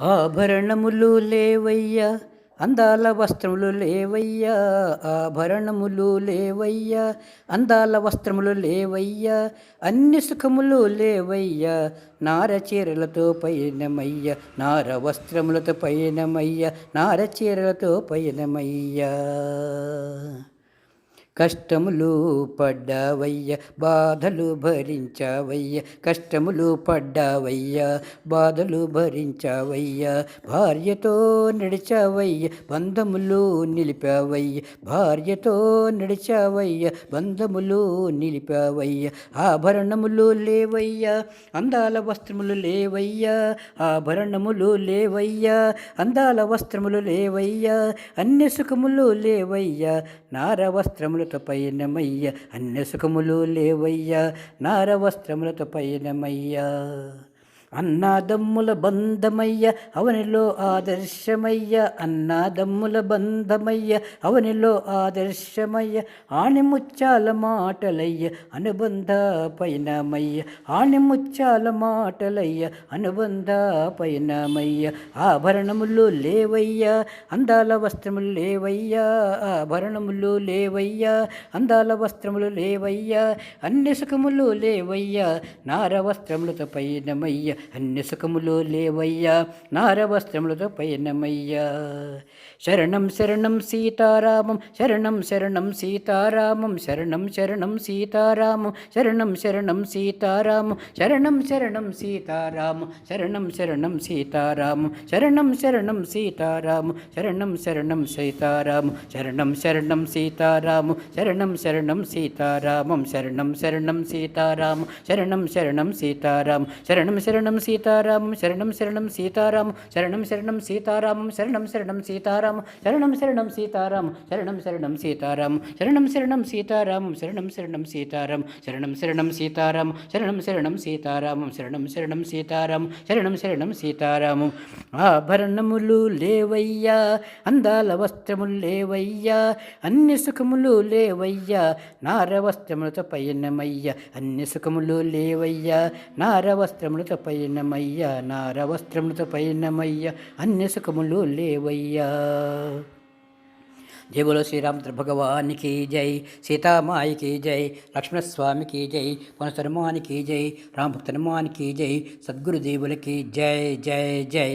ఆభరణములు లేవయ్యా అందాల వస్త్రములు లేవయ్యా ఆభరణములు లేవయ్యా అందాల వస్త్రములు లేవయ్యా అన్ని సుఖములు లేవయ్యా నార చీరలతో పయనమయ్య నార వస్త్రములతో పయనమయ్య నార చీరలతో పయనమయ్యా. కష్టములు పడ్డావయ్య బాధలు భరించావయ్య కష్టములు పడ్డావయ్య బాధలు భరించావయ్య భార్యతో నడిచావయ్య బంధములు నిలిపావయ్య భార్యతో నడిచావయ్య బంధములు నిలిపావయ్య ఆభరణములు లేవయ్య అందాల వస్త్రములు లేవయ్యా ఆభరణములు లేవయ్యా అందాల వస్త్రములు లేవయ్యా అన్ని సుఖములు లేవయ్యా నార వస్త్రములతో పైనమయ్య అన్ని సుఖములు లేవయ్యా. నార వస్త్రములతో పైనమయ్యా అన్నాదమ్ముల బంధమయ్య అవనిలో ఆదర్శమయ్య అన్నాదమ్ముల బంధమయ్య అవనిలో ఆదర్శమయ్య ఆణిముచ్చాల మాటలయ్య అనుబంధ పైనమయ్య ఆణిముచ్చాల మాటలయ్య అనుబంధ పైనమయ్య. ఆభరణములు లేవయ్యా అందాల వస్త్రములు లేవయ్యా ఆభరణములు లేవయ్యా అందాల వస్త్రములు లేవయ్యా అన్ని సుఖములు లేవయ్యా నార వస్త్రములతో పైనమయ్య. అన్ని సుఖములు లేవయ్యా నారవస్త్రములతో పయనమయ్యా శరణం శరణం సీతారామం శరణం శరణం సీతారామం శరణం శరణం సీతారామం శరణం శరణం సీతారామం శరణం శరణం సీతారామం శరణం శరణం సీతారామం శరణం శరణం సీతారామం శరణం శరణం సీతారామం శరణం శరణం సీతారామం శరణం శరణం సీతారామం శరణం శరణం సీతారామం శరణం శరణం సీతారామం శరణం శరణం శరణం సీతారామం శరణం శరణం సీతారామం శరణం శరణం సీతారామం శరణం శరణం సీతారామం శరణం శరణం సీతారామం శరణం శరణం సీతారామం శరణం శరణం సీతారామం శరణం శరణం సీతారామం శరణం శరణం సీతారామం శరణం శరణం సీతారామం శరణం శరణం సీతారామం శరణం శరణం సీతారామం ఆభరణములు లేవయ్యా అందాల వస్త్రములు లేవయ్యా అన్ని సుఖములు లేవయ్యా నార వస్త్రములతో పయనమయ్య అన్ని సుఖములు లేవయ్యా నార వస్త్రములతో పయనమయ్య నార వస్త్రములతో అన్య సుఖములు లేవయ్యా. జై బోలో శ్రీరామచంద్ర భగవానికి జై సీతామాయికి జై లక్ష్మణస్వామికి జై పునసర్మానికి జై రామభక్తనమానికి జై సద్గురుదేవులకి జై జై జై.